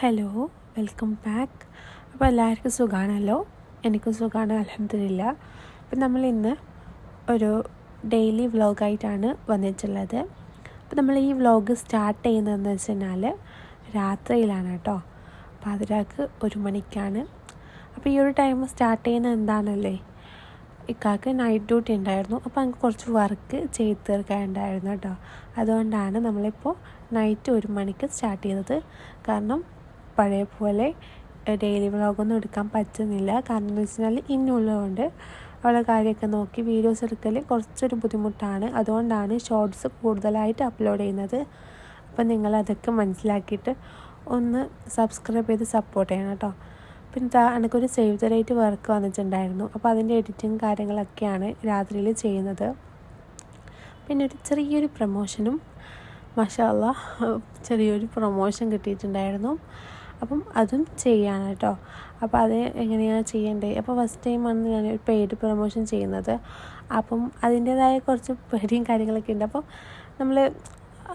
Hello welcome back അപ്പോൾ എല്ലാവർക്കും സുഖമാണല്ലോ എനിക്കും സുഖമാണ് അലഹമില്ല അപ്പം നമ്മൾ ഇന്ന് ഒരു ഡെയിലി വ്ളോഗായിട്ടാണ് വന്നിട്ടുള്ളത്. അപ്പോൾ നമ്മൾ ഈ വ്ലോഗ് സ്റ്റാർട്ട് ചെയ്യുന്നതെന്ന് വെച്ച് കഴിഞ്ഞാൽ രാത്രിയിലാണ് കേട്ടോ പാതിരാക്ക് ഒരു മണിക്കാണ്. അപ്പോൾ ഈ ഒരു ടൈം സ്റ്റാർട്ട് ചെയ്യുന്നത് എന്താണല്ലേ? ഇക്കാക്ക് നൈറ്റ് ഡ്യൂട്ടി ഉണ്ടായിരുന്നു. അപ്പോൾ എനിക്ക് കുറച്ച് വർക്ക് ചെയ്ത് തീർക്കാനുണ്ടായിരുന്നു കേട്ടോ അതുകൊണ്ടാണ് നമ്മളിപ്പോൾ നൈറ്റ് ഒരു മണിക്ക് സ്റ്റാർട്ട് ചെയ്തത്. കാരണം പഴയ പോലെ ഡെയിലി വ്ളോഗൊന്നും എടുക്കാൻ പറ്റുന്നില്ല. കാരണം എന്ന് വെച്ചാൽ ഇന്നുള്ളതുകൊണ്ട് അവളെ കാര്യമൊക്കെ നോക്കി വീഡിയോസ് എടുക്കൽ കുറച്ചൊരു ബുദ്ധിമുട്ടാണ്. അതുകൊണ്ടാണ് ഷോർട്സ് കൂടുതലായിട്ട് അപ്ലോഡ് ചെയ്യുന്നത്. അപ്പം നിങ്ങൾ അതൊക്കെ മനസ്സിലാക്കിയിട്ട് ഒന്ന് സബ്സ്ക്രൈബ് ചെയ്ത് സപ്പോർട്ട് ചെയ്യണം കേട്ടോ. പിന്നെ എനിക്കൊരു സേവ് ദ റേറ്റ് വർക്ക് വന്നിട്ടുണ്ടായിരുന്നു. അപ്പോൾ അതിന്റെ എഡിറ്റിങ് കാര്യങ്ങളൊക്കെയാണ് രാത്രിയിൽ ചെയ്യുന്നത്. പിന്നെ ഒരു ചെറിയൊരു പ്രൊമോഷനും മഷാല്ല ചെറിയൊരു പ്രൊമോഷൻ കിട്ടിയിട്ടുണ്ടായിരുന്നു. അപ്പം അതും ചെയ്യാണ് കേട്ടോ അപ്പോൾ അത് എങ്ങനെയാണ് ചെയ്യേണ്ടത്? അപ്പോൾ ഫസ്റ്റ് ടൈം ടൈമാണ് ഞാൻ ഒരു പെയ്ഡ് പ്രൊമോഷൻ ചെയ്യുന്നത്. അപ്പം അതിന്റേതായ കുറച്ച് പേടിയും കാര്യങ്ങളൊക്കെ ഉണ്ട്. അപ്പോൾ നമ്മൾ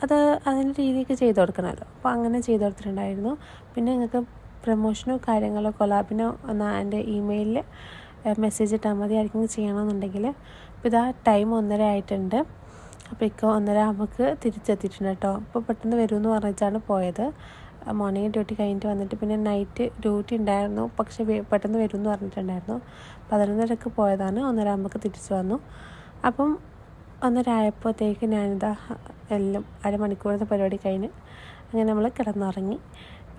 അത് അതിന്റെ രീതിക്ക് ചെയ്ത് കൊടുക്കണമല്ലോ. അപ്പോൾ അങ്ങനെ ചെയ്ത് കൊടുത്തിട്ടുണ്ടായിരുന്നു. പിന്നെ നിങ്ങൾക്ക് പ്രൊമോഷനോ കാര്യങ്ങളോ കൊലാബിനോ ഒന്ന് എന്റെ ഇമെയിലിൽ മെസ്സേജ് ഇട്ടാൽ മതി. ആർക്കും ചെയ്യണമെന്നുണ്ടെങ്കിൽ. അപ്പോൾ ഇതാ ടൈം ഒന്നര ആയിട്ടുണ്ട്. അപ്പോൾ ഇപ്പോൾ ഒന്നര നമുക്ക് തിരിച്ചെത്തിയിട്ടുണ്ട് കേട്ടോ. അപ്പോൾ പെട്ടെന്ന് വരുമെന്ന് പറഞ്ഞിട്ടാണ് പോയത്. മോർണിംഗ് ഡ്യൂട്ടി കഴിഞ്ഞിട്ട് വന്നിട്ട് പിന്നെ നൈറ്റ് ഡ്യൂട്ടി ഉണ്ടായിരുന്നു. പക്ഷേ പെട്ടെന്ന് വരും എന്ന് പറഞ്ഞിട്ടുണ്ടായിരുന്നു. പതിനൊന്നരക്ക് പോയതാണ്. ഒന്നര ആകുമ്പോൾ തിരിച്ചു വന്നു. അപ്പം ഒന്നരായപ്പോഴത്തേക്ക് ഞാനിതാ എല്ലാം അരമണിക്കൂറത്തെ പരിപാടി കഴിഞ്ഞ് അങ്ങനെ നമ്മൾ കിടന്നുറങ്ങി.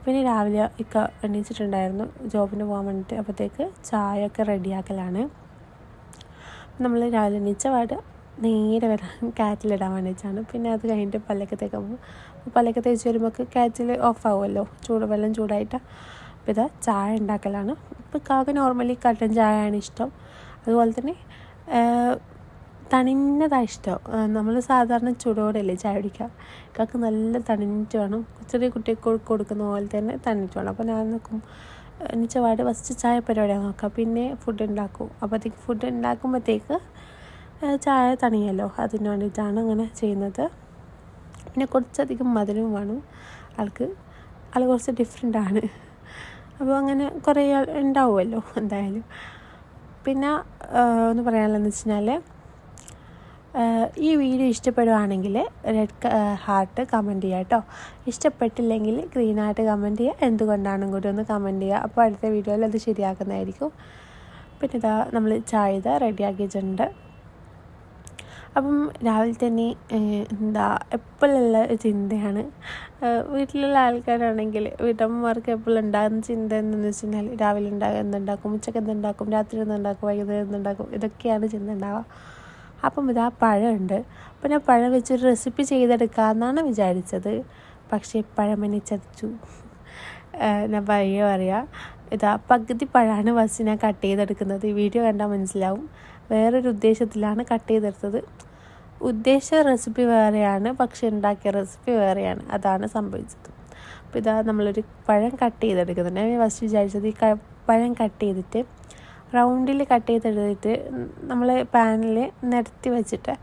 പിന്നെ രാവിലെ ഇക്ക എണീച്ചിട്ടുണ്ടായിരുന്നു. ജോബിന് പോകാൻ വേണ്ടിയിട്ട് അപ്പോഴത്തേക്ക് ചായ ഒക്കെ റെഡിയാക്കലാണ്. നമ്മൾ രാവിലെ എണീച്ച പാട് നേരെ വരാൻ കാറ്റിലിടാൻ വേണ്ടിയിട്ടാണ് പിന്നെ അത് കഴിഞ്ഞിട്ട് പല്ലൊക്കെ തേക്കുമ്പോൾ പല്ലൊക്കെ തേച്ച് വരുമ്പോൾ കാച്ചിൽ ഓഫാവുമല്ലോ ചൂടുവെള്ളം ചൂട് വെള്ളം ചൂടായിട്ട്. അപ്പോൾ ഇതാ ചായ ഉണ്ടാക്കലാണ് ഇപ്പോൾ കാക്ക നോർമലി കട്ടൻ ചായയാണ് ഇഷ്ടം. അതുപോലെ തന്നെ തണിഞ്ഞതാണ് ഇഷ്ടം. നമ്മൾ സാധാരണ ചൂടോടെയല്ലേ ചായ കുടിക്കുക കാക്ക് നല്ല തണിഞ്ഞിട്ട് വേണം. ചെറിയ കുട്ടിക്ക് കൊടുക്കുന്ന പോലെ തന്നെ തണിഞ്ഞിട്ട് വേണം. അപ്പോൾ ഞാൻ നോക്കും എണീച്ചപാട് ഫസ്റ്റ് ചായ പരിപാടിയാണ് നോക്കുക പിന്നെ ഫുഡ് ഉണ്ടാക്കും അപ്പോഴത്തേക്ക് ഫുഡ് ഉണ്ടാക്കുമ്പോഴത്തേക്ക് ചായ തണിയല്ലോ. അതിന് വേണ്ടിയിട്ടാണ് അങ്ങനെ ചെയ്യുന്നത്. പിന്നെ കുറച്ചധികം മധുരവും വേണം. ആൾക്ക് ആൾ കുറച്ച് ഡിഫറെന്റ് ആണ്. അപ്പോൾ അങ്ങനെ കുറേ ഉണ്ടാവുമല്ലോ എന്തായാലും. പിന്നെ ഒന്ന് പറയാനുള്ളതെന്ന് വെച്ച് കഴിഞ്ഞാൽ ഈ വീഡിയോ ഇഷ്ടപ്പെടുകയാണെങ്കിൽ റെഡ് ഹാർട്ട് കമന്റ് ചെയ്യുക കേട്ടോ. ഇഷ്ടപ്പെട്ടില്ലെങ്കിൽ ഗ്രീൻ ഹാർട്ട് കമന്റ് ചെയ്യുക എന്തുകൊണ്ടാണെന്നും കൂടി ഒന്ന് കമന്റ് ചെയ്യുക അപ്പോൾ അടുത്ത വീഡിയോയിൽ അത് ശരിയാക്കുന്നതായിരിക്കും. പിന്നെ ഇതാ നമ്മൾ ചായ ഇതാ റെഡിയാക്കിയിട്ടുണ്ട് അപ്പം രാവിലെ തന്നെ എന്താ എപ്പോഴുള്ള ചിന്തയാണ്. വീട്ടിലുള്ള ആൾക്കാരാണെങ്കിൽ വീട്ടമ്മമാർക്ക് എപ്പോഴും ഉണ്ടാകുന്ന ചിന്ത എന്തെന്ന് വെച്ച് കഴിഞ്ഞാൽ രാവിലെ ഉണ്ടാകുക എന്തുണ്ടാക്കും ഉച്ചയ്ക്ക് എന്തുണ്ടാക്കും രാത്രി എന്തുണ്ടാക്കും വൈകുന്നേരം എന്തുണ്ടാക്കും ഇതൊക്കെയാണ് ചിന്ത ഉണ്ടാവുക. അപ്പം ഇതാ പഴമുണ്ട്. അപ്പം ഞാൻ പഴം വെച്ചൊരു റെസിപ്പി ചെയ്തെടുക്കാമെന്നാണ് വിചാരിച്ചത്. പക്ഷേ പഴമനെ ചതിച്ചു. ഞാൻ പറയുക പറയാം. ഇതാ പകുതി പഴമാണ് ഫസ്റ്റ് ഞാൻ കട്ട് ചെയ്തെടുക്കുന്നത്. വീഡിയോ കണ്ടാൽ മനസ്സിലാവും. വേറൊരു ഉദ്ദേശത്തിലാണ് കട്ട് ചെയ്തെടുത്തത്. ഉദ്ദേശ റെസിപ്പി വേറെയാണ് പക്ഷെ ഉണ്ടാക്കിയ റെസിപ്പി വേറെയാണ്. അതാണ് സംഭവിച്ചത്. അപ്പോൾ ഇതാ നമ്മളൊരു പഴം കട്ട് ചെയ്തെടുക്കുന്നുണ്ട്. ഞാൻ ഫസ്റ്റ് വിചാരിച്ചത് ഈ പഴം കട്ട് ചെയ്തിട്ട് റൗണ്ടിൽ കട്ട് ചെയ്തെടുത്തിട്ട് നമ്മൾ പാനിൽ നിരത്തി വെച്ചിട്ട്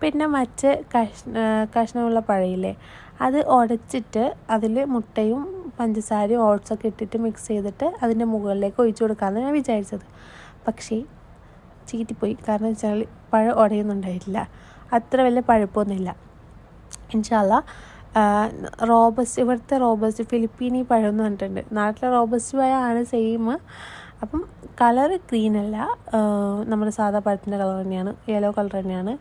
പിന്നെ മറ്റ് കഷ്ണ കഷ്ണമുള്ള പഴയില്ലേ അത് ഉടച്ചിട്ട് അതിൽ മുട്ടയും പഞ്ചസാരയും ഓട്സൊക്കെ ഇട്ടിട്ട് മിക്സ് ചെയ്തിട്ട് അതിന്റെ മുകളിലേക്ക് ഒഴിച്ചു കൊടുക്കാമെന്ന് ഞാൻ വിചാരിച്ചത്. പക്ഷേ ചീറ്റിപ്പോയി. കാരണം വെച്ചാൽ പഴം ഉടയുന്നുണ്ടായിട്ടില്ല. അത്ര വലിയ പഴുപ്പൊന്നുമില്ല. ഇൻഷാല്ല റോബസ്റ്റ് ഇവിടുത്തെ റോബസ്റ്റ് ഫിലിപ്പീനി പഴം എന്ന് പറഞ്ഞിട്ടുണ്ട്. നാട്ടിലെ റോബസ്റ്റ് പഴമാണ് സെയിം അപ്പം കളർ ഗ്രീൻ അല്ല. നമ്മുടെ സാധാ പഴത്തിന്റെ കളർ തന്നെയാണ്. യെല്ലോ കളർ തന്നെയാണ്.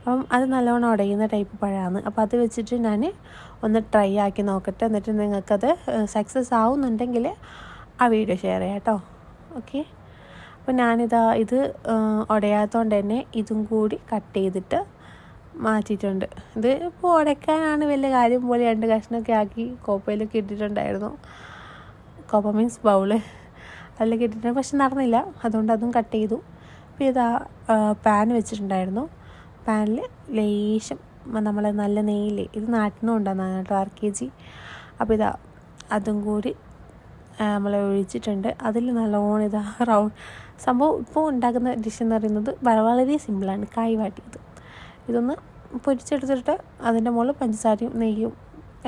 അപ്പം അത് നല്ലോണം ഉടയുന്ന ടൈപ്പ് പഴമാണ് അപ്പോൾ അത് വെച്ചിട്ട് ഞാൻ ഒന്ന് ട്രൈ ആക്കി നോക്കട്ടെ. എന്നിട്ട് നിങ്ങൾക്കത് സക്സസ് ആവുന്നുണ്ടെങ്കിൽ ആ വീഡിയോ ഷെയർ ചെയ്യാം കേട്ടോ ഓക്കെ അപ്പോൾ ഞാനിതാ ഇത് ഉടയാത്തതുകൊണ്ട് തന്നെ ഇതും കൂടി കട്ട് ചെയ്തിട്ട് മാറ്റിയിട്ടുണ്ട്. ഇത് ഇപ്പോൾ ഉടയ്ക്കാനാണ് വലിയ കാര്യം. പോലെ രണ്ട് കഷ്ണമൊക്കെ ആക്കി കോപ്പയിലൊക്കെ ഇട്ടിട്ടുണ്ടായിരുന്നു. കോപ്പ മീൻസ് ബൗൾ അതിലൊക്കെ ഇട്ടിട്ടുണ്ട്. പക്ഷെ നടന്നില്ല. അതുകൊണ്ട് അതും കട്ട് ചെയ്തു. അപ്പോൾ ഇതാ പാൻ വെച്ചിട്ടുണ്ടായിരുന്നു. പാനിൽ ലേശം നമ്മൾ നല്ല നെയ്യില്ലേ ഇത് നാട്ടിൽ നിന്ന് കേട്ടോ ആർ കെ ജി. അപ്പോൾ ഇതാ അതും കൂടി നമ്മൾ ഒഴിച്ചിട്ടുണ്ട്. അതിൽ നല്ലോണം ഇതാ റൗണ്ട്. സംഭവം ഇപ്പോൾ ഉണ്ടാക്കുന്ന ഡിഷ് എന്ന് പറയുന്നത് വളരെ സിമ്പിളാണ് കായ് വാട്ടിയത്. ഇതൊന്ന് പൊരിച്ചെടുത്തിട്ട് അതിന്റെ മുകളിൽ പഞ്ചസാരയും നെയ്യും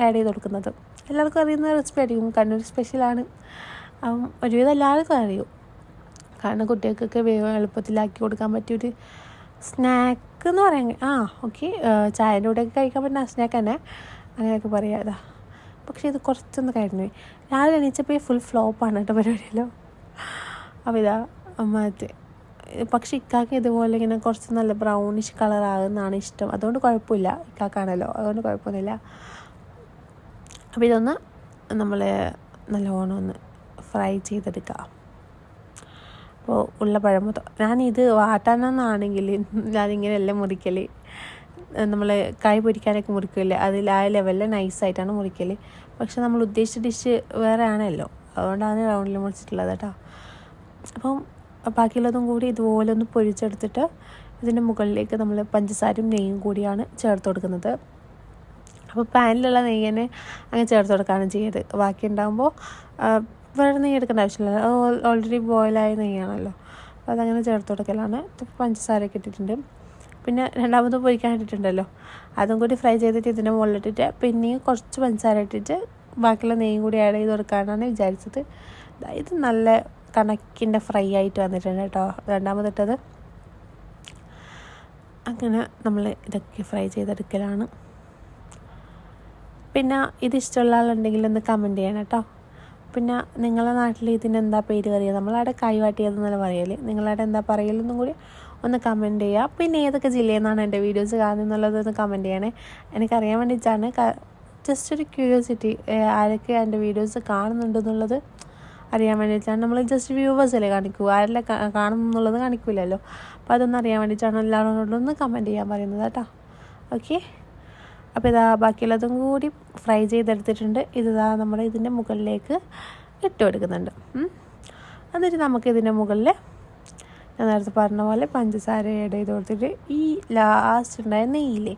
ആഡ് ചെയ്ത് കൊടുക്കുന്നത്. എല്ലാവർക്കും അറിയുന്ന റെസിപ്പി ആയിരിക്കും. കണ്ണൂർ സ്പെഷ്യലാണ് ഒരുവിധം എല്ലാവർക്കും അറിയും. കാരണം കുട്ടികൾക്കൊക്കെ വേഗം എളുപ്പത്തിലാക്കി കൊടുക്കാൻ പറ്റിയൊരു സ്നാക്ക് എന്ന് പറയാൻ ആ ഓക്കെ ചായന്റെ കൂടെയൊക്കെ കഴിക്കാൻ പറ്റുന്ന സ്നാക്ക് തന്നെ. അങ്ങനെയൊക്കെ പറയാം അതാ പക്ഷേ ഇത് കുറച്ചൊന്ന് കഴിഞ്ഞു രാവിലെ എണീച്ചപ്പോൾ ഫുൾ ഫ്ലോപ്പാണ് കേട്ടോ പരിപാടിയല്ലോ. അപ്പോൾ ഇതാ മറ്റേ പക്ഷേ ഇക്കാക്ക് ഇതുപോലെ ഇങ്ങനെ കുറച്ച് നല്ല ബ്രൗണിഷ് കളർ ആകുന്നതാണ് ഇഷ്ടം. അതുകൊണ്ട് കുഴപ്പമില്ല ഇക്കാക്കാണല്ലോ. അതുകൊണ്ട് കുഴപ്പമൊന്നുമില്ല. അപ്പോൾ ഇതൊന്ന് നമ്മൾ നല്ലോണം ഒന്ന് ഫ്രൈ ചെയ്തെടുക്കുക അപ്പോൾ ഉള്ള പഴം മൊത്തം ഞാനിത് വാട്ടാനെന്നാണെങ്കിൽ ഞാനിങ്ങനെയല്ല മുറിക്കൽ നമ്മൾ കായ് പൊരിക്കാനൊക്കെ മുറിക്കില്ലേ അതിൽ ആ ലെവലിൽ നൈസായിട്ടാണ് മുറിക്കൽ പക്ഷെ നമ്മൾ ഉദ്ദേശിച്ച ഡിഷ് വേറെ ആണല്ലോ അതുകൊണ്ടാണ് റൗണ്ടിൽ മുറിച്ചിട്ടുള്ളത് കേട്ടോ. അപ്പം ബാക്കിയുള്ളതും കൂടി ഇതുപോലെ ഒന്ന് പൊരിച്ചെടുത്തിട്ട് ഇതിന്റെ മുകളിലേക്ക് നമ്മൾ പഞ്ചസാരയും നെയ്യും കൂടിയാണ് ചേർത്ത് കൊടുക്കുന്നത്. അപ്പോൾ പാനിലുള്ള നെയ്യനെ അങ്ങനെ ചേർത്ത് കൊടുക്കുകയാണ് ചെയ്യത് ബാക്കി ഉണ്ടാകുമ്പോൾ വേറെ നെയ്യ് എടുക്കേണ്ട ആവശ്യമില്ല. ഓൾറെഡി ബോയിലായ നെയ്യാണല്ലോ. അപ്പോൾ അതങ്ങനെ ചേർത്ത് കൊടുക്കലാണ്. പഞ്ചസാരയൊക്കെ ഇട്ടിട്ടുണ്ട്. പിന്നെ രണ്ടാമത് പൊരിക്കാൻ ഇട്ടിട്ടുണ്ടല്ലോ. അതും കൂടി ഫ്രൈ ചെയ്തിട്ട് ഇതിന്റെ മുകളിലിട്ടിട്ട് പിന്നെയും കുറച്ച് പഞ്ചസാര ഇട്ടിട്ട് ബാക്കിയുള്ള നെയ്യും കൂടി ആഡ് ചെയ്ത് കൊടുക്കാനാണ് വിചാരിച്ചത്. ഇത് നല്ല കണക്കിന്റെ ഫ്രൈ ആയിട്ട് വന്നിട്ടുണ്ട് കേട്ടോ. രണ്ടാമതിട്ടത് അങ്ങനെ നമ്മൾ ഇതൊക്കെ ഫ്രൈ ചെയ്തെടുക്കലാണ്. പിന്നെ ഇത് ഇഷ്ടമുള്ള ആളുണ്ടെങ്കിൽ ഒന്ന് കമന്റ് ചെയ്യണം കേട്ടോ. പിന്നെ നിങ്ങളുടെ നാട്ടിൽ ഇതിനെന്താ പേര് പറയുക നമ്മളവിടെ കൈവാട്ടിയതെന്നല്ല പറയല്ലേ നിങ്ങളവിടെ എന്താ പറയലെന്നും കൂടി ഒന്ന് കമന്റ് ചെയ്യുക പിന്നെ ഏതൊക്കെ ജില്ലയിൽ നിന്നാണ് എന്റെ വീഡിയോസ് കാണുന്നുള്ളത് ഒന്ന് കമന്റ് ചെയ്യണേ. എനിക്കറിയാൻ വേണ്ടിയിട്ടാണ് ജസ്റ്റ് ഒരു ക്യൂരിയോസിറ്റി ആരൊക്കെ എന്റെ വീഡിയോസ് കാണുന്നുണ്ട് എന്നുള്ളത് അറിയാൻ വേണ്ടിയിട്ടാണ്. നമ്മൾ ജസ്റ്റ് വ്യൂവേഴ്സ് അല്ലേ കാണിക്കൂ. ആരെല്ലാം കാണുന്നുള്ളത് കാണിക്കില്ലല്ലോ അപ്പോൾ അതൊന്നും അറിയാൻ വേണ്ടിയിട്ടാണ് എല്ലാവരോടും ഒന്ന് കമന്റ് ചെയ്യാൻ പറയുന്നത് കേട്ടോ. ഓക്കെ അപ്പോൾ ഇതാ ബാക്കിയുള്ളതും കൂടി ഫ്രൈ ചെയ്തെടുത്തിട്ടുണ്ട്. ഇതാ നമ്മൾ ഇതിന്റെ മുകളിലേക്ക് ഇട്ട് കൊടുക്കുന്നുണ്ട്. എന്നിട്ട് നമുക്ക് ഇതിന്റെ മുകളിൽ ഞാൻ നേരത്തെ പറഞ്ഞ പോലെ പഞ്ചസാര ആഡ് ചെയ്ത് കൊടുത്തിട്ട് ഈ ലാസ്റ്റ് ഉണ്ടായ നെയ്യില്ലേ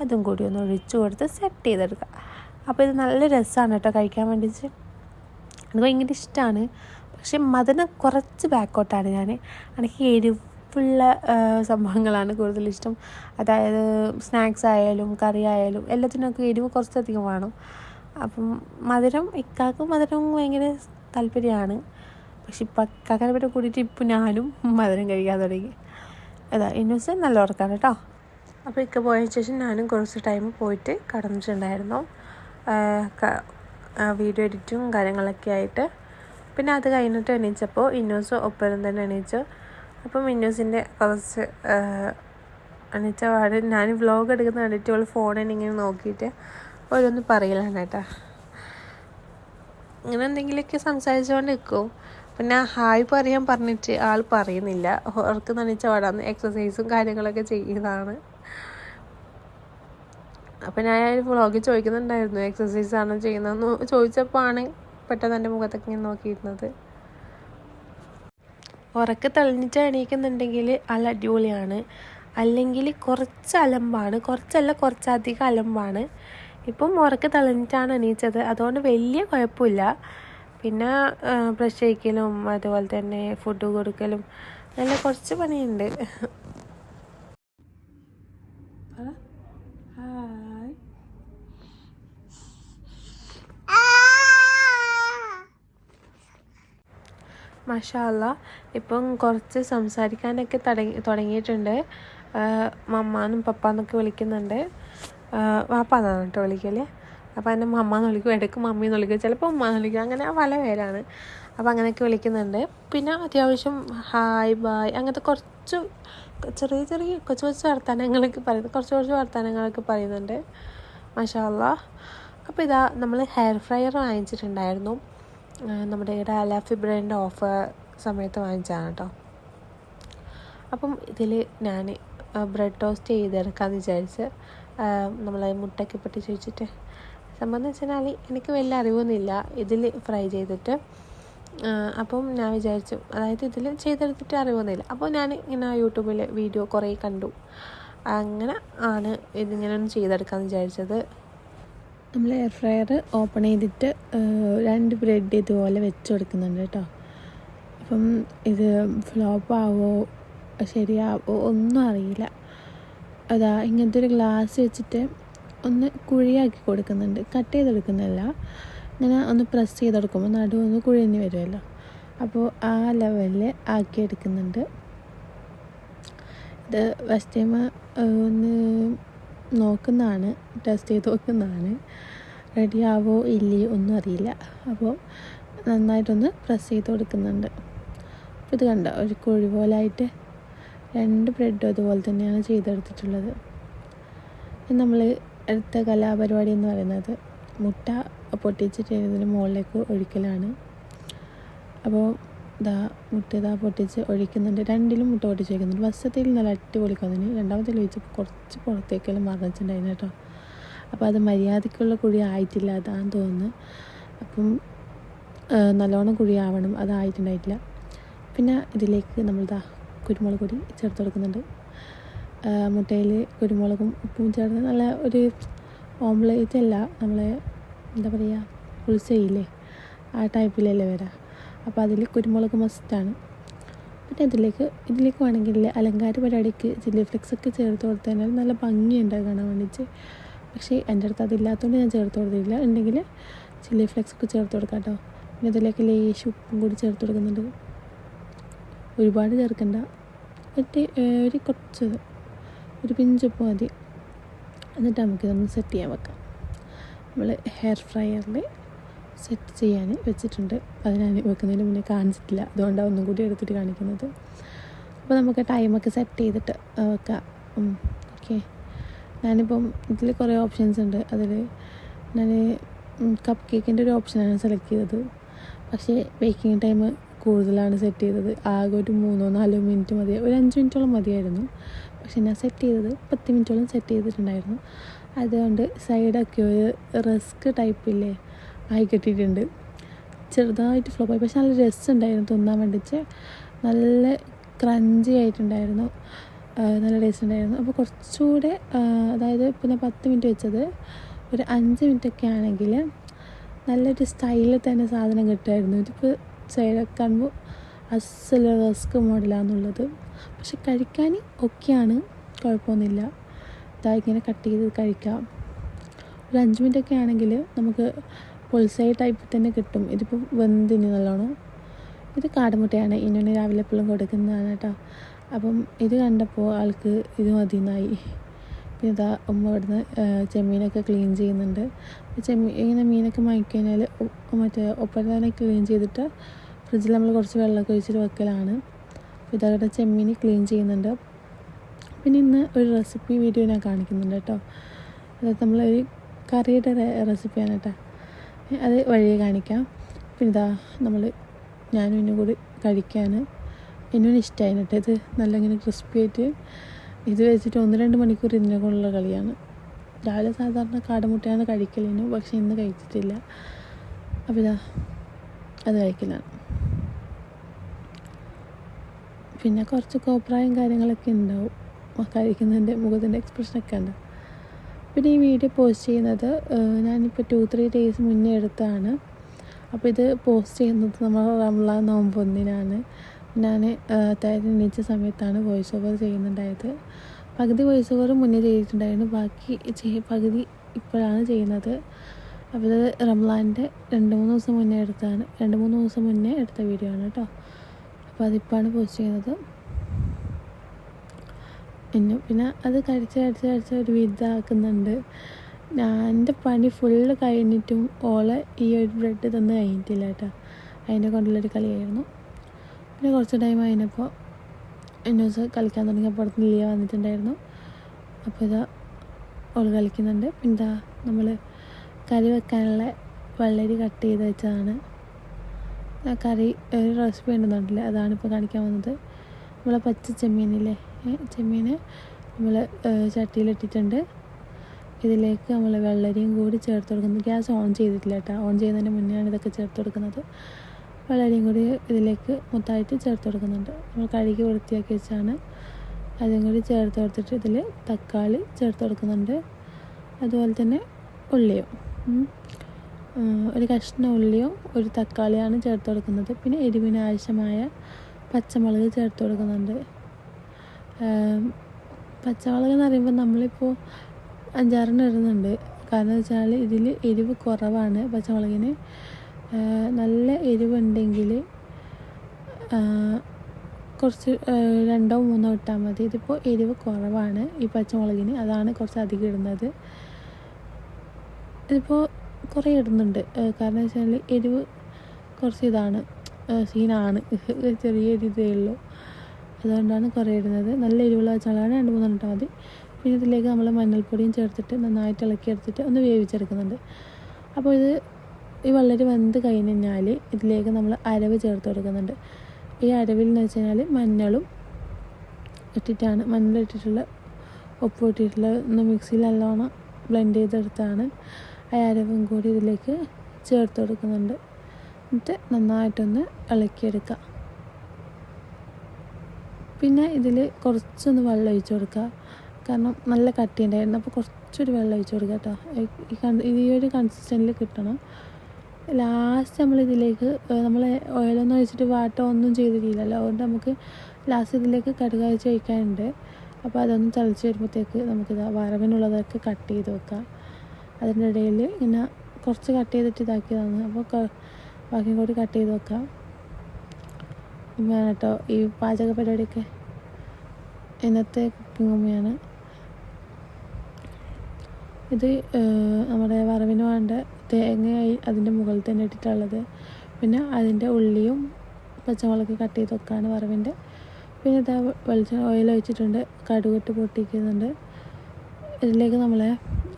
അതും കൂടി ഒന്ന് ഒഴിച്ചു കൊടുത്ത് സെറ്റ് ചെയ്തെടുക്കുക. അപ്പോൾ ഇത് നല്ല രസമാണ് കേട്ടോ കഴിക്കാൻ വേണ്ടിയിട്ട്. എനിക്ക് ഭയങ്കര ഇഷ്ടമാണ് പക്ഷെ മധുരം കുറച്ച് ബാക്കോട്ടാണ് ഞാൻ. എനിക്ക് എരിവുള്ള സംഭവങ്ങളാണ് കൂടുതലിഷ്ടം അതായത് സ്നാക്സ് ആയാലും കറി ആയാലും എല്ലാത്തിനൊക്കെ എരിവ് കുറച്ചധികം വേണം. അപ്പം മധുരം ഇക്കാക്കും മധുരം ഭയങ്കര താല്പര്യമാണ്. പക്ഷെ ഇപ്പം ഇക്കാക്കാനെ പറ്റി കൂടിയിട്ട് ഇപ്പം ഞാനും മധുരം കഴിക്കാൻ തുടങ്ങി. അതാ ഇന്നോസ് നല്ല ഉറക്കാണ് കേട്ടോ. അപ്പോൾ ഇക്ക പോയ ശേഷം ഞാനും കുറച്ച് ടൈം പോയിട്ട് കടന്നിട്ടുണ്ടായിരുന്നു. വീഡിയോ എഡിറ്റും കാര്യങ്ങളൊക്കെ ആയിട്ട്. പിന്നെ അത് കഴിഞ്ഞിട്ട് എണീച്ചപ്പോൾ ഇന്നോസ് ഒപ്പരം തന്നെ എണീച്ചു അപ്പം മിന്നൂസിന്റെ കുറച്ച് അനിറ്റ വാട് ഞാൻ വ്ലോഗ് എടുക്കുന്ന കണ്ടിട്ട് അവൾ ഫോണിൽ ഇങ്ങനെ നോക്കിയിട്ട് ഓരോന്ന് പറയലാണ് കേട്ടോ. ഇങ്ങനെ എന്തെങ്കിലുമൊക്കെ സംസാരിച്ചുകൊണ്ട് നിൽക്കും പിന്നെ ഹായ് പറയാൻ പറഞ്ഞിട്ട് ആൾ പറയുന്നില്ല. ഓർക്ക് നനച്ച പാടാന്ന് എക്സസൈസും കാര്യങ്ങളൊക്കെ ചെയ്യുന്നതാണ്. അപ്പം ഞാൻ ഒരു വ്ളോഗിൽ ചോദിക്കുന്നുണ്ടായിരുന്നു എക്സസൈസ് ആണോ ചെയ്യുന്നതെന്ന് ചോദിച്ചപ്പോൾ ആണ് പെട്ടെന്ന് എന്റെ മുഖത്തൊക്കെ ഇങ്ങനെ നോക്കിയിരുന്നത്. ഉറക്കെ തെളിഞ്ഞിട്ട് എണീക്കുന്നുണ്ടെങ്കിൽ അല്ല അടിപൊളിയാണ്. അല്ലെങ്കിൽ കുറച്ച് അലമ്പാണ്. കുറച്ചല്ല കുറച്ചധികം അലമ്പാണ്. ഇപ്പം ഉറക്കെ തെളിഞ്ഞിട്ടാണ് എണീച്ചത്. അതുകൊണ്ട് വലിയ കുഴപ്പമില്ല. പിന്നെ ബ്രഷ് ചെയ്യിക്കലും അതുപോലെ തന്നെ ഫുഡ് കൊടുക്കലും നല്ല കുറച്ച് പണിയുണ്ട്. മഷാല്ല ഇപ്പം കുറച്ച് സംസാരിക്കാനൊക്കെ തുടങ്ങി തുടങ്ങിയിട്ടുണ്ട്. മമ്മാനും മമ്മാന്നും പപ്പാന്നൊക്കെ വിളിക്കുന്നുണ്ട്. വാപ്പാന്നാണ് കേട്ടോ വിളിക്കൽ. അപ്പോൾ എന്നെ മമ്മ എന്ന് വിളിക്കും ഇടയ്ക്ക് മമ്മി എന്ന് വിളിക്കും. ചിലപ്പോൾ ഉമ്മ എന്ന് വിളിക്കും. അങ്ങനെ പല പേരാണ്. അപ്പോൾ അങ്ങനെയൊക്കെ വിളിക്കുന്നുണ്ട്. പിന്നെ അത്യാവശ്യം ഹായ് ബായ് അങ്ങനത്തെ കുറച്ച് ചെറിയ ചെറിയ കൊച്ചു കൊച്ചു വർത്തമാനങ്ങളൊക്കെ പറയുന്നത് കുറച്ച് കുറച്ച് വർത്തമാനങ്ങളൊക്കെ പറയുന്നുണ്ട്. മഷാല്ല അപ്പോൾ ഇതാ നമ്മൾ ഹെയർ ഫ്രയർ വാങ്ങിച്ചിട്ടുണ്ടായിരുന്നു. നമ്മുടെ ഇവിടെ അലാഫി ബ്രാൻഡ് ഓഫർ സമയത്ത് വാങ്ങിച്ചതാണ് കേട്ടോ. അപ്പം ഇതിൽ ഞാൻ ബ്രെഡ് ടോസ്റ്റ് ചെയ്തെടുക്കാമെന്ന് വിചാരിച്ച് നമ്മൾ മുട്ടയ്ക്ക് പൊട്ടി ചോദിച്ചിട്ട് സംഭവം വെച്ചാൽ എനിക്ക് വലിയ അറിവൊന്നുമില്ല. ഇതിൽ ഫ്രൈ ചെയ്തിട്ട് അപ്പം ഞാൻ വിചാരിച്ചു അതായത് ഇതിൽ ചെയ്തെടുത്തിട്ട് അറിവൊന്നുമില്ല. അപ്പോൾ ഞാൻ ഇങ്ങനെ യൂട്യൂബിൽ വീഡിയോ കുറേ കണ്ടു. അങ്ങനെ ആണ് ഇതിങ്ങനെ ഒന്ന് ചെയ്തെടുക്കാമെന്ന് വിചാരിച്ചത്. നമ്മൾ എയർ ഫ്രയർ ഓപ്പൺ ചെയ്തിട്ട് രണ്ട് ബ്രെഡ് ഇതുപോലെ വെച്ച് കൊടുക്കുന്നുണ്ട് കേട്ടോ. അപ്പം ഇത് ഫ്ലോപ്പ് ആവോ ശരിയാവോ ഒന്നും അറിയില്ല. അതാ ഇങ്ങനത്തെ ഒരു ഗ്ലാസ് വെച്ചിട്ട് ഒന്ന് കുഴിയാക്കി കൊടുക്കുന്നുണ്ട്. കട്ട് ചെയ്തെടുക്കുന്നില്ല ഇങ്ങനെ ഒന്ന് പ്രസ് ചെയ്തെടുക്കുമ്പോൾ നടു ഒന്ന് കുഴിഞ്ഞ് വരുമല്ലോ അപ്പോൾ ആ ലെവലിൽ ആക്കി എടുക്കുന്നുണ്ട്. ഇത് ഫസ്റ്റ് ടൈം ഒന്ന് നോക്കുന്നതാണ് ടെസ്റ്റ് ചെയ്ത് നോക്കുന്നതാണ്. റെഡിയാവോ ഇല്ലയോ ഒന്നും അറിയില്ല. അപ്പോൾ നന്നായിട്ടൊന്ന് പ്രസ് ചെയ്ത് കൊടുക്കുന്നുണ്ട്. അപ്പോൾ ഇത് കണ്ട ഒരു കുഴി പോലായിട്ട് രണ്ട് ബ്രെഡും അതുപോലെ തന്നെയാണ് ചെയ്തെടുത്തിട്ടുള്ളത്. നമ്മൾ അടുത്ത കലാപരിപാടി എന്ന് പറയുന്നത് മുട്ട പൊട്ടിച്ചിട്ട് ഇതിന് മുകളിലേക്ക് ഒഴിക്കലാണ്. അപ്പോൾ ഇതാ മുട്ട ഇതാ പൊട്ടിച്ച് ഒഴിക്കുന്നുണ്ട്. രണ്ടിലും മുട്ട പൊട്ടിച്ച് ഒഴിക്കുന്നുണ്ട് ഫസ്റ്റത്തിൽ നല്ല അടിപൊളി കൊന്നിന് രണ്ടാമത്തേൽ ഒഴിച്ചപ്പോൾ കുറച്ച് പുറത്തേക്കെല്ലാം മറിച്ചിട്ടുണ്ടായിരുന്നു കേട്ടോ. അപ്പോൾ അത് മര്യാദയ്ക്കുള്ള കുഴി ആയിട്ടില്ല അതാന്ന് തോന്നുന്നു. അപ്പം നല്ലോണം കുഴി ആവണം അതായിട്ടുണ്ടായിട്ടില്ല പിന്നെ ഇതിലേക്ക് നമ്മൾ ഇതാ കുരുമുളക് പൊടി ചേർത്ത് കൊടുക്കുന്നുണ്ട്. മുട്ടയിൽ കുരുമുളകും ഉപ്പും ചേർത്ത് നല്ല ഒരു ഓംലേറ്റ് അല്ല നമ്മളെ എന്താ പറയുക പുളിസയില്ലേ ആ ടൈപ്പിലല്ലേ വരാം. അപ്പോൾ അതിൽ കുരുമുളക് മസ്റ്റാണ് പിന്നെ അതിലേക്ക് ഇതിലേക്ക് വേണമെങ്കിൽ അലങ്കാര പരിപാടിക്ക് ചില്ലി ഫ്ലെക്സ് ഒക്കെ ചേർത്ത് കൊടുത്തു കഴിഞ്ഞാൽ നല്ല ഭംഗിയുണ്ട് കാണാൻ വേണ്ടിയിട്ട്. പക്ഷേ എന്റെ അടുത്ത് അതില്ലാത്തതുകൊണ്ട് ഞാൻ ചേർത്ത് കൊടുത്തിട്ടില്ല. ഉണ്ടെങ്കിൽ ചില്ലി ഫ്ലെക്സ് ഒക്കെ ചേർത്ത് കൊടുക്കാം കേട്ടോ. പിന്നെ അതിലേക്ക് ലേശം ഉപ്പും കൂടി ചേർത്ത് കൊടുക്കുന്നുണ്ട്. ഒരുപാട് ചേർക്കണ്ട. എന്നിട്ട് ഒരു കുറച്ച് ഒരു പിഞ്ചുപ്പ് മതി. എന്നിട്ട് നമുക്കിതൊന്ന് സെറ്റ് ചെയ്യാൻ വെക്കാം. നമ്മൾ ഹെയർ ഫ്രയറിൽ സെറ്റ് ചെയ്യാൻ വെച്ചിട്ടുണ്ട്. അത് ഞാൻ വെക്കുന്നതിന് മുന്നേ കാണിച്ചിട്ടില്ല. അതുകൊണ്ടാണ് ഒന്നും കൂടി എടുത്തിട്ട് കാണിക്കുന്നത്. അപ്പോൾ നമുക്ക് ടൈമൊക്കെ സെറ്റ് ചെയ്തിട്ട് വെക്കാം. ഓക്കെ ഞാനിപ്പം ഇതിൽ കുറേ ഓപ്ഷൻസ് ഉണ്ട്. അതിൽ ഞാൻ കപ്പ് കേക്കിന്റെ ഒരു ഓപ്ഷനാണ് സെലക്ട് ചെയ്തത്. പക്ഷേ ബേക്കിംഗ് ടൈം കൂടുതലാണ് സെറ്റ് ചെയ്തത്. ആകെ ഒരു മൂന്നോ നാലോ മിനിറ്റ് മതി. ഒരു അഞ്ച് മിനിറ്റോളം മതിയായിരുന്നു. പക്ഷെ ഞാൻ സെറ്റ് ചെയ്തത് പത്ത് മിനിറ്റോളം സെറ്റ് ചെയ്തിട്ടുണ്ടായിരുന്നു. അതുകൊണ്ട് സൈഡൊക്കെ ഒരു റിസ്ക് ടൈപ്പില്ലേ ആയി കെട്ടിയിട്ടുണ്ട്. ചെറുതായിട്ട് ഫ്ലോപ്പായി പക്ഷെ നല്ല രസമുണ്ടായിരുന്നു തിന്നാൻ വേണ്ടിച്ച് നല്ല ക്രഞ്ചി ആയിട്ടുണ്ടായിരുന്നു. നല്ല ടേസ്റ്റ് ഉണ്ടായിരുന്നു. അപ്പോൾ കുറച്ചുകൂടെ അതായത് പിന്നെ പത്ത് മിനിറ്റ് വെച്ചത്. ഒരു അഞ്ച് മിനിറ്റ് ഒക്കെ ആണെങ്കിൽ നല്ലൊരു സ്റ്റൈലിൽ തന്നെ സാധനം കിട്ടുമായിരുന്നു. ഇതിപ്പോൾ ചേരക്കാണുമ്പോൾ കാണുമ്പോൾ അസല റസ്ക് മോഡലാണെന്നുള്ളത് പക്ഷെ കഴിക്കാൻ ഒക്കെയാണ് കുഴപ്പമൊന്നുമില്ല. ഇതാ ഇങ്ങനെ കട്ട് ചെയ്ത് കഴിക്കാം. ഒരു അഞ്ച് മിനിറ്റ് ഒക്കെ ആണെങ്കിൽ നമുക്ക് പുൾസൈ ടൈപ്പ് തന്നെ കിട്ടും. ഇതിപ്പോൾ വെന്തിന് നല്ലോണം. ഇത് കാടമുട്ടയാണ്. ഇന്നൊന്ന് രാവിലെ എപ്പോഴും കൊടുക്കുന്നതാണ് കേട്ടോ. അപ്പം ഇത് കണ്ടപ്പോൾ ആൾക്ക് ഇത് മതിയെന്നായി. പിന്നെ ഇതാ ഉമ്മ ഇവിടുന്ന് ചെമ്മീനൊക്കെ ക്ലീൻ ചെയ്യുന്നുണ്ട്. ചെമ്മീൻ ഇങ്ങനെ മീനൊക്കെ വാങ്ങിക്കഴിഞ്ഞാൽ മറ്റേ ഒപ്പം തന്നെ ക്ലീൻ ചെയ്തിട്ട് ഫ്രിഡ്ജിൽ നമ്മൾ കുറച്ച് വെള്ളമൊക്കെ ഒഴിച്ചിട്ട് വെക്കലാണ്. അപ്പോൾ ഇതവിടെ ചെമ്മീൻ ക്ലീൻ ചെയ്യുന്നുണ്ട്. പിന്നെ ഇന്ന് ഒരു റെസിപ്പി വീഡിയോ ഞാൻ കാണിക്കുന്നുണ്ട് കേട്ടോ. അതായത് നമ്മളൊരു കറിയുടെ റെസിപ്പിയാണ് കേട്ടോ. അത് വഴിയെ കാണിക്കാം. പിന്നെ ഇതാ നമ്മൾ ഞാനും ഇന്നും കൂടി കഴിക്കാൻ ഇന്നും ഇഷ്ടമായി കേട്ടോ. ഇത് നല്ല ഇങ്ങനെ ക്രിസ്പി ആയിട്ട് ഇത് വെച്ചിട്ട് ഒന്ന് രണ്ട് മണിക്കൂർ ഇതിനെ കൊണ്ടുള്ള കളിയാണ്. രാവിലെ സാധാരണ കാടമുട്ടയാണ് കഴിക്കലിന് പക്ഷെ ഇന്ന് കഴിച്ചിട്ടില്ല. അപ്പോൾ ഇതാ അത് കഴിക്കലാണ്. പിന്നെ കുറച്ച് കോപ്രായം കാര്യങ്ങളൊക്കെ ഉണ്ടാവും. കഴിക്കുന്നതിന്റെ മുഖത്തിന്റെ എക്സ്പ്രഷനൊക്കെ ഉണ്ട് പിന്നെ ഈ വീഡിയോ പോസ്റ്റ് ചെയ്യുന്നത് ഞാനിപ്പോൾ ടു ത്രീ ഡേയ്സ് മുന്നേ എടുത്താണ്. അപ്പോൾ ഇത് പോസ്റ്റ് ചെയ്യുന്നത് നമ്മൾ റംലാൻ നോമ്പ് ഒന്നിനാണ്. ഞാൻ അതായത് എണീച്ച സമയത്താണ് വോയിസ് ഓവർ ചെയ്യുന്നുണ്ടായത്. പകുതി വോയിസ് ഓവർ മുന്നേ ചെയ്തിട്ടുണ്ടായിരുന്നു. ബാക്കി പകുതി ഇപ്പോഴാണ് ചെയ്യുന്നത്. അപ്പോൾ ഇത് റംലാന്റെ രണ്ട് മൂന്ന് ദിവസം മുന്നേ എടുത്താണ്. രണ്ട് മൂന്ന് ദിവസം മുന്നേ എടുത്ത വീഡിയോ ആണ് കേട്ടോ. അപ്പോൾ അതിപ്പോഴാണ് പോസ്റ്റ് ചെയ്യുന്നത്. പിന്നെ പിന്നെ അത് കഴിച്ച് കഴിച്ച് കഴിച്ച് ഒരു വിധാക്കുന്നുണ്ട്. ഞാൻ എന്റെ പണി ഫുള്ള് കഴിഞ്ഞിട്ടും ഓളെ ഈ ഒരു ബ്രെഡ് തന്ന് കഴിഞ്ഞിട്ടില്ല കേട്ടോ. അതിനെ കൊണ്ടുള്ളൊരു കളിയായിരുന്നു. പിന്നെ കുറച്ച് ടൈം കഴിഞ്ഞപ്പോൾ ദിവസം കളിക്കാൻ തുടങ്ങിയപ്പോൾ പുറത്ത് ലീവ് വന്നിട്ടുണ്ടായിരുന്നു. അപ്പോൾ ഇതാ ഓൾ കളിക്കുന്നുണ്ട്. പിന്നെ ഇതാ നമ്മൾ കറി വെക്കാനുള്ള വെള്ളരി കട്ട് ചെയ്ത് വെച്ചതാണ്. ആ കറി ഒരു റെസിപ്പി ഉണ്ടെന്നുണ്ടല്ലേ അതാണ് ഇപ്പോൾ കാണിക്കാൻ വന്നത്. നമ്മളെ പച്ച ചെമ്മീനില്ലേ? ചെമ്മീൻ നമ്മൾ ചട്ടിയിലിട്ടിട്ടുണ്ട്. ഇതിലേക്ക് നമ്മൾ വെള്ളരിയും കൂടി ചേർത്ത് കൊടുക്കുന്നത്. ഗ്യാസ് ഓൺ ചെയ്തിട്ടില്ല കേട്ടോ. ഓൺ ചെയ്യുന്നതിന് മുന്നെയാണ് ഇതൊക്കെ ചേർത്ത് കൊടുക്കുന്നത്. വെള്ളരിയും കൂടി ഇതിലേക്ക് മൊത്തമായിട്ട് ചേർത്ത് കൊടുക്കുന്നുണ്ട്. നമ്മൾ കഴുകി വൃത്തിയാക്കി വെച്ചാണ് അതും കൂടി ചേർത്ത് കൊടുത്തിട്ട് ഇതിൽ തക്കാളി ചേർത്ത് കൊടുക്കുന്നുണ്ട്. അതുപോലെ തന്നെ ഉള്ളിയും. ഒരു കഷ്ണം ഉള്ളിയും ഒരു തക്കാളിയാണ് ചേർത്ത് കൊടുക്കുന്നത്. പിന്നെ എരിവിന് ആവശ്യമായ പച്ചമുളക് ചേർത്ത് കൊടുക്കുന്നുണ്ട്. പച്ചമുളക് എന്ന് പറയുമ്പോൾ നമ്മളിപ്പോൾ അഞ്ചാറെണ്ണം ഇടുന്നുണ്ട്. കാരണം വെച്ചാൽ ഇതിൽ എരിവ് കുറവാണ് പച്ചമുളകിന്. നല്ല എരിവുണ്ടെങ്കിൽ കുറച്ച് രണ്ടോ മൂന്നോ ഇട്ടാൽ മതി. ഇതിപ്പോൾ എരിവ് കുറവാണ് ഈ പച്ചമുളകിന്. അതാണ് കുറച്ച് അധികം ഇടുന്നത്. ഇതിപ്പോൾ കുറേ ഇടുന്നുണ്ട്. കാരണം വെച്ചാൽ എരിവ് കുറച്ച് ഇതാണ്. സീനാണ്. ചെറിയ ഒരു ഉള്ളൂ. അതുകൊണ്ടാണ് കുറേ ഇടുന്നത്. നല്ല എരിവുള്ള വെച്ചാലാണ് രണ്ട് മൂന്നെണ്ണം ഇട്ടാൽ മതി. പിന്നെ ഇതിലേക്ക് നമ്മൾ മഞ്ഞൾപ്പൊടിയും ചേർത്തിട്ട് നന്നായിട്ട് ഇളക്കി എടുത്തിട്ട് ഒന്ന് വേവിച്ചെടുക്കുന്നുണ്ട്. അപ്പോൾ ഇത് ഈ വളരെ വെന്ത് കഴിഞ്ഞ് കഴിഞ്ഞാൽ ഇതിലേക്ക് നമ്മൾ അരവ് ചേർത്ത് കൊടുക്കുന്നുണ്ട്. ഈ അരവിൽ എന്ന് വെച്ച് കഴിഞ്ഞാൽ മഞ്ഞളും ഇട്ടിട്ടാണ് മഞ്ഞൾ ഇട്ടിട്ടുള്ള ഉപ്പ് ഇട്ടിട്ടുള്ള ഒന്ന് മിക്സിയിൽ നല്ലോണം ബ്ലെൻഡ് ചെയ്തെടുത്താണ് ആ അരവും കൂടി ഇതിലേക്ക് ചേർത്ത് കൊടുക്കുന്നുണ്ട്. എന്നിട്ട് നന്നായിട്ടൊന്ന് ഇളക്കിയെടുക്കുക പിന്നെ ഇതിൽ കുറച്ചൊന്ന് വെള്ളം ഒഴിച്ച് കൊടുക്കുക. കാരണം നല്ല കട്ടി ഉണ്ടായിരുന്നു അപ്പോൾ കുറച്ചൊരു വെള്ളം ഒഴിച്ച് കൊടുക്കുക കേട്ടോ. ഈ ഒരു കൺസിസ്റ്റന്റിൽ കിട്ടണം. ലാസ്റ്റ് നമ്മൾ ഇതിലേക്ക് നമ്മൾ ഓയിലൊന്നും ഒഴിച്ചിട്ട് വാട്ടം ഒന്നും ചെയ്തിട്ടില്ലല്ലോ. അതുകൊണ്ട് നമുക്ക് ലാസ്റ്റ് ഇതിലേക്ക് കടുക് അയച്ച് ഒഴിക്കാനുണ്ട്. അപ്പോൾ അതൊന്ന് തിളച്ച് വരുമ്പോഴത്തേക്ക് നമുക്കിത് വറവിനുള്ളതൊക്കെ കട്ട് ചെയ്ത് വെക്കാം. അതിന്റെ ഇടയിൽ ഇങ്ങനെ കുറച്ച് കട്ട് ചെയ്തിട്ട് ഇതാക്കിയതാണ്. അപ്പോൾ ബാക്കി ബാക്കിയും കൂടി കട്ട് ചെയ്ത് വെക്കാം. ഉമ്മയാണ് കേട്ടോ ഈ പാചക പരിപാടിയൊക്കെ. ഇന്നത്തെ കുക്കിംഗ് ഉമ്മയാണ്. ഇത് നമ്മുടെ വറവിന് വേണ്ട തേങ്ങയായി അതിന്റെ മുകളിൽ തന്നെ ഇട്ടിട്ടുള്ളത്. പിന്നെ അതിന്റെ ഉള്ളിയും പച്ചമുളക് കട്ട് ചെയ്ത് വെക്കാണ് വറവിന്റെ. പിന്നെ ഇതാ വെളിച്ചെണ്ണ ഓയിൽ ഒഴിച്ചിട്ടുണ്ട് കടുകിട്ട് പൊട്ടിക്കുന്നുണ്ട്. ഇതിലേക്ക് നമ്മളെ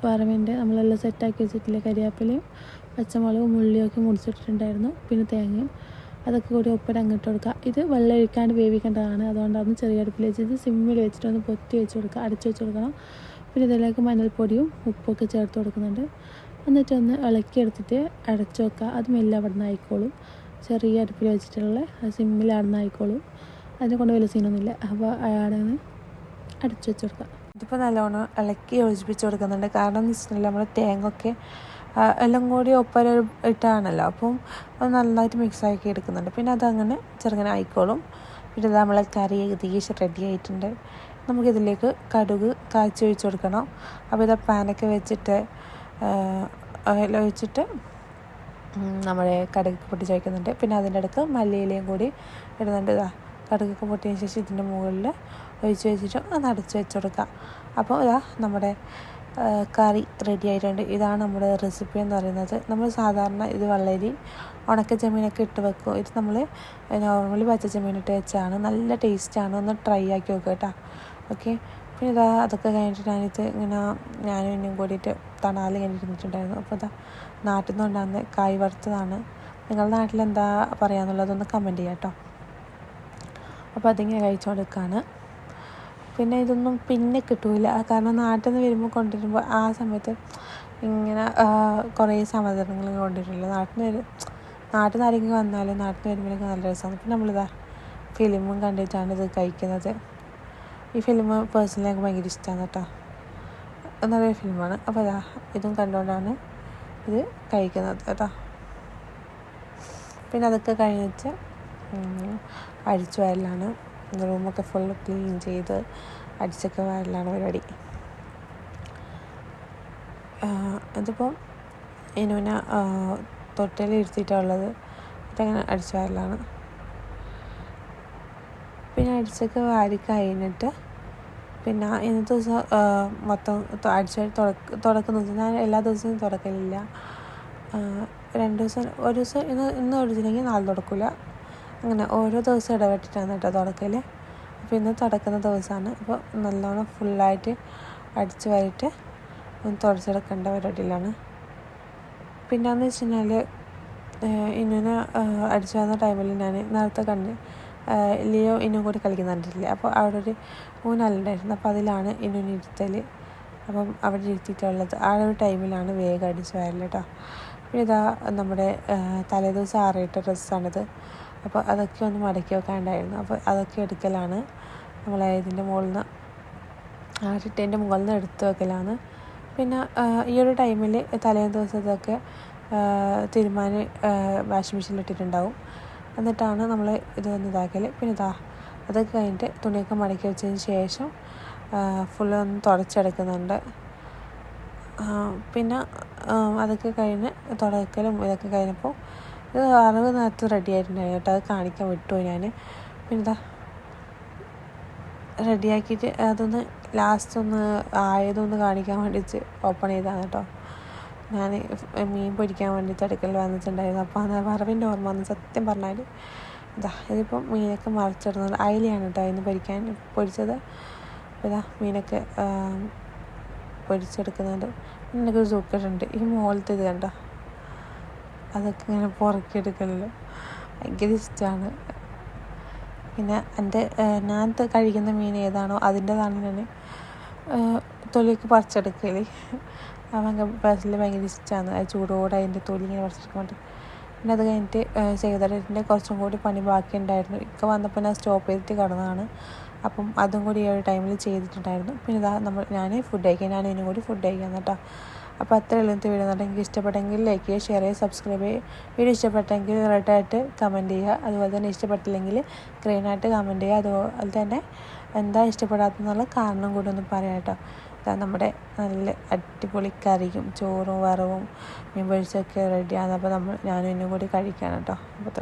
വറവിന്റെ നമ്മളെല്ലാം സെറ്റാക്കി വെച്ചിട്ടില്ലേ കരിയാപ്പിലയും പച്ചമുളകും ഉള്ളിയൊക്കെ മുറിച്ചിട്ടിട്ടുണ്ടായിരുന്നു. പിന്നെ തേങ്ങയും അതൊക്കെ കൂടി ഒപ്പിട്ട് അങ്ങോട്ട് കൊടുക്കുക. ഇത് വെള്ളം ഒഴിക്കാണ്ട് വേവിക്കേണ്ടതാണ്. അതുകൊണ്ടാണ് ചെറിയ അടുപ്പിൽ വെച്ചിട്ട് സിമ്മിൽ വെച്ചിട്ട് ഒന്ന് പൊത്തി വെച്ച് കൊടുക്കുക. അടച്ചു വെച്ച് കൊടുക്കണം. പിന്നെ ഇതിലേക്ക് മഞ്ഞൾപ്പൊടിയും ഉപ്പൊക്കെ ചേർത്ത് കൊടുക്കുന്നുണ്ട്. എന്നിട്ട് ഒന്ന് ഇളക്കി എടുത്തിട്ട് അടച്ചു വെക്കുക. അത് മെല്ലെ അവിടെ നിന്ന് ആയിക്കോളും. ചെറിയ അടുപ്പിൽ വെച്ചിട്ടുള്ള സിമ്മിൽ അവിടെ നിന്ന് ആയിക്കോളും. അതിനെ കൊണ്ട് വലിയ സീനൊന്നുമില്ല. അപ്പോൾ അവിടെ നിന്ന് അടച്ചു വെച്ച് കൊടുക്കുക. ഇതിപ്പോൾ നല്ലോണം ഇളക്കി യോജിപ്പിച്ച് കൊടുക്കുന്നുണ്ട്. കാരണം എന്ന് വെച്ചിട്ടുണ്ടെങ്കിൽ നമ്മൾ തേങ്ങ ഒക്കെ എല്ലാം കൂടി ഒപ്പര ഇട്ടാണല്ലോ. അപ്പം അത് നന്നായിട്ട് മിക്സാക്കി എടുക്കുന്നുണ്ട്. പിന്നെ അതങ്ങനെ ചെറുങ്ങനെ ആയിക്കോളും. പിന്നെ നമ്മളെ കറി ഏകദേശം റെഡി ആയിട്ടുണ്ട്. നമുക്കിതിലേക്ക് കടുക് കാച്ചി ഒഴിച്ച് കൊടുക്കണം. അപ്പോൾ ഇത് പാനൊക്കെ വെച്ചിട്ട് ഓയിൽ ഒഴിച്ചിട്ട് നമ്മുടെ കടുകൊക്കെ പൊട്ടി വയ്ക്കുന്നുണ്ട് പിന്നെ അതിന്റെ അടുത്ത് മല്ലിയിലയും കൂടി ഇടുന്നുണ്ട്. ഇതാ കടുകൊക്കെ പൊട്ടിയതിന് ശേഷം ഇതിന്റെ മുകളിൽ ഒഴിച്ച് വെച്ചിട്ട് അത് അടച്ച് വെച്ച് കൊടുക്കുക അപ്പോൾ ഇതാ നമ്മുടെ കറി റെഡി ആയിട്ടുണ്ട്. ഇതാണ് നമ്മുടെ റെസിപ്പി എന്ന് പറയുന്നത്. നമ്മൾ സാധാരണ ഇത് വെള്ളരി ഉണക്ക ചെമ്മീനൊക്കെ ഇട്ട് വെക്കും. ഇത് നമ്മൾ നോർമലി പച്ച ചെമ്മീൻ ഇട്ട് വെച്ചാണ്. നല്ല ടേസ്റ്റാണ് ഒന്ന് ട്രൈ ആക്കി നോക്കുക കേട്ടോ. ഓക്കെ പിന്നെ ഇതാ അതൊക്കെ കഴിഞ്ഞിട്ട് ഞാനിത് ഇങ്ങനെ ഞാനും ഇനിയും കൂടിയിട്ട് തണാൽ ഇങ്ങനെ ഇരുന്നിട്ടുണ്ടായിരുന്നു. അപ്പോൾ ഇതാ നാട്ടിൽ നിന്ന് കൊണ്ടുവന്ന് കായ് വറുത്തതാണ്. നിങ്ങളുടെ നാട്ടിൽ എന്താ പറയാന്നുള്ളതൊന്ന് കമന്റ് ചെയ്യാം കേട്ടോ. അപ്പോൾ അതിങ്ങനെ കഴിച്ചുകൊടുക്കുകയാണ് പിന്നെ ഇതൊന്നും പിന്നെ കിട്ടൂല. കാരണം നാട്ടിൽ നിന്ന് വരുമ്പോൾ കൊണ്ടുവരുമ്പോൾ ആ സമയത്ത് ഇങ്ങനെ കുറേ സമാധാനങ്ങൾ കൊണ്ടുവരില്ല. നാട്ടിൽ നിന്ന് വരും നാട്ടിൽ നിന്ന് ആരെങ്കിലും വന്നാലും നാട്ടിൽ നിന്ന് വരുമ്പോഴേക്കും നല്ല രസമാണ് പിന്നെ നമ്മളിതാ ഫിലിമും കണ്ടിട്ടാണ് ഇത് കഴിക്കുന്നത്. ഈ ഫിലിം പേഴ്സണലി എനിക്ക് ഭയങ്കര ഇഷ്ടമാണ് കേട്ടോ. നല്ലൊരു ഫിലിമാണ്. അപ്പോൾ ഇതാ ഇതും കണ്ടുകൊണ്ടാണ് ഇത് കഴിക്കുന്നത് കേട്ടോ. പിന്നെ അതൊക്കെ കഴിഞ്ഞിട്ട് അഴിച്ചു വരലാണ്. റൂമൊക്കെ ഫുൾ ക്ലീൻ ചെയ്ത് അടിച്ചൊക്കെ വരലാണ് പരിപാടി. അതിപ്പോൾ ഇനുവിന തൊട്ടിൽ ഇരുത്തിയിട്ടുള്ളത് അതങ്ങനെ അടിച്ചു വരലാണ്. പിന്നെ അടിച്ചൊക്കെ വാരി കഴിഞ്ഞിട്ട് പിന്നെ ഇന്നത്തെ ദിവസം മൊത്തം അടിച്ച് വരി തുടക്ക തുടക്കുന്ന ദിവസം ഞാൻ എല്ലാ ദിവസവും തുടക്കലില്ല. രണ്ട് ദിവസം ഒരു ദിവസം ഇന്ന് ഇന്ന് തുടച്ചില്ലെങ്കിൽ നാളെ തുടക്കില്ല അങ്ങനെ ഓരോ ദിവസം ഇടപെട്ടിട്ടാണ് കേട്ടോ തുടക്കൽ അപ്പോൾ ഇന്ന് തുടക്കുന്ന ദിവസമാണ്. അപ്പോൾ നല്ലോണം ഫുള്ളായിട്ട് അടിച്ച് വരിട്ട് ഒന്ന് തുടച്ചെടുക്കേണ്ട പരിപാടിയിലാണ്. പിന്നെയെന്ന് വെച്ച് കഴിഞ്ഞാൽ ഇന്നുനെ അടിച്ചു വന്ന ടൈമിൽ ഞാൻ നേരത്തെ കണ്ട് ലിയോ ഇന്നും കൂടി കളിക്കുന്ന അപ്പോൾ അവിടെ ഒരു മൂന്നാളുണ്ടായിരുന്നു അപ്പോൾ അതിലാണ് ഇന്നുനെ ഇരുത്തൽ അപ്പം അവിടെ ഇരുത്തിയിട്ടുള്ളത്. ആ ഒരു ടൈമിലാണ് വേഗം അടിച്ചു വരൽ കേട്ടോ. പിന്നെ ഇതാ നമ്മുടെ തലേദിവസം ആറിയിട്ട ഡ്രസ്സാണിത്. അപ്പോൾ അതൊക്കെ ഒന്ന് മടക്കി വെക്കാണ്ടായിരുന്നു അപ്പോൾ അതൊക്കെ എടുക്കലാണ്. നമ്മൾ ഇതിന്റെ മുകളിൽ നിന്ന് ആ ചിട്ടേന്റെ മുകളിൽ നിന്ന് എടുത്ത് വെക്കലാണ്. പിന്നെ ഈ ഒരു ടൈമിൽ തലേ ദിവസത്തൊക്കെ തീരുമാനം വാഷിംഗ് മെഷീനിൽ ഇട്ടിട്ടുണ്ടാവും. എന്നിട്ടാണ് നമ്മൾ ഇത് ഒന്ന് ഇതാക്കൽ പിന്നെ ഇതാ അതൊക്കെ കഴിഞ്ഞിട്ട് തുണിയൊക്കെ മടക്കി വെച്ചതിന് ശേഷം ഫുള്ള് ഒന്ന് തുടച്ചെടുക്കുന്നുണ്ട്. പിന്നെ അതൊക്കെ കഴിഞ്ഞ് തുടക്കലും ഇതൊക്കെ കഴിഞ്ഞപ്പോൾ ഇത് അറവ് നേരത്തെ റെഡി ആയിട്ടുണ്ടായിരുന്നു കേട്ടോ. അത് കാണിക്കാൻ വിട്ടുപോയി ഞാൻ പിന്നെന്താ റെഡിയാക്കിയിട്ട് അതൊന്ന് ലാസ്റ്റ് ഒന്ന് ആയതൊന്ന് കാണിക്കാൻ വേണ്ടിയിട്ട് ഓപ്പൺ ചെയ്താണ് കേട്ടോ. ഞാൻ മീൻ പൊരിക്കാൻ വേണ്ടിയിട്ട് അടുക്കൽ വന്നിട്ടുണ്ടായിരുന്നു. അപ്പോൾ അത് വറവിന്റെ ഓർമ്മ വന്ന് സത്യം പറഞ്ഞാൽ ഇതാ ഇതിപ്പം മീനൊക്കെ മറിച്ചിടുന്നത് അയിലയാണ് കേട്ടോ ഇന്ന് പൊരിക്കാൻ പൊരിച്ചത്. ഇതാ മീനൊക്കെ പൊരിച്ചെടുക്കുന്നുണ്ട്. എന്നൊക്കെ ഒരു സൂക്കറ്റുണ്ട് ഈ മുകളിലത്തെ ഇത് കണ്ടോ? അതൊക്കെ ഇങ്ങനെ പുറക്കിയെടുക്കലല്ലോ. ഭയങ്കര ഇഷ്ടമാണ് പിന്നെ എന്റെ ഞാൻ കഴിക്കുന്ന മീൻ ഏതാണോ അതിന്റെതാണ് ഞാൻ തൊലിയൊക്കെ പറിച്ചെടുക്കൽ ഭയങ്കര പേഴ്സണലി ഭയങ്കര ഇഷ്ടമാണ് അത് ചൂടോടെ അതിന്റെ തൊലി ഇങ്ങനെ പറിച്ചെടുക്കാൻ പിന്നെ അത് കഴിഞ്ഞിട്ട് ചെയ്തതിന്റെ കുറച്ചും കൂടി പണി ബാക്കി ഉണ്ടായിരുന്നു ഇക്ക വന്നപ്പോൾ ഞാൻ സ്റ്റോപ്പ് ചെയ്തിട്ട് കിടന്നതാണ്. അപ്പം അതും കൂടി ഈ ഒരു ടൈമിൽ ചെയ്തിട്ടുണ്ടായിരുന്നു. പിന്നെ ഇതാ നമ്മൾ ഞാൻ ഫുഡ് കഴിക്കാൻ ഞാൻ ഇതിനും കൂടി ഫുഡ് കഴിക്കാൻ കേട്ടോ. അപ്പോൾ അത്ര എളുപ്പത്തിൽ വീഡിയോ എന്നിട്ട് എനിക്ക് ഇഷ്ടപ്പെട്ടെങ്കിൽ ലൈക്ക് ചെയ്യുക ഷെയർ ചെയ്യുക സബ്സ്ക്രൈബ് ചെയ്യുക. വീഡിയോ ഇഷ്ടപ്പെട്ടെങ്കിൽ റെഡായിട്ട് കമന്റ് ചെയ്യുക. അതുപോലെ തന്നെ ഇഷ്ടപ്പെട്ടില്ലെങ്കിൽ ഗ്രീനായിട്ട് കമന്റ് ചെയ്യുക. അതുപോലെ തന്നെ എന്താ ഇഷ്ടപ്പെടാത്തെന്നുള്ള കാരണം കൂടി ഒന്ന് പറയാം കേട്ടോ. നമ്മുടെ നല്ല അടിപൊളി കറിയും ചോറും വറവും മീൻ പൊരിച്ചൊക്കെ റെഡിയാണ് അപ്പോൾ നമ്മൾ ഞാനും എന്നും കൂടി കഴിക്കാൻ കേട്ടോ. അപ്പോൾ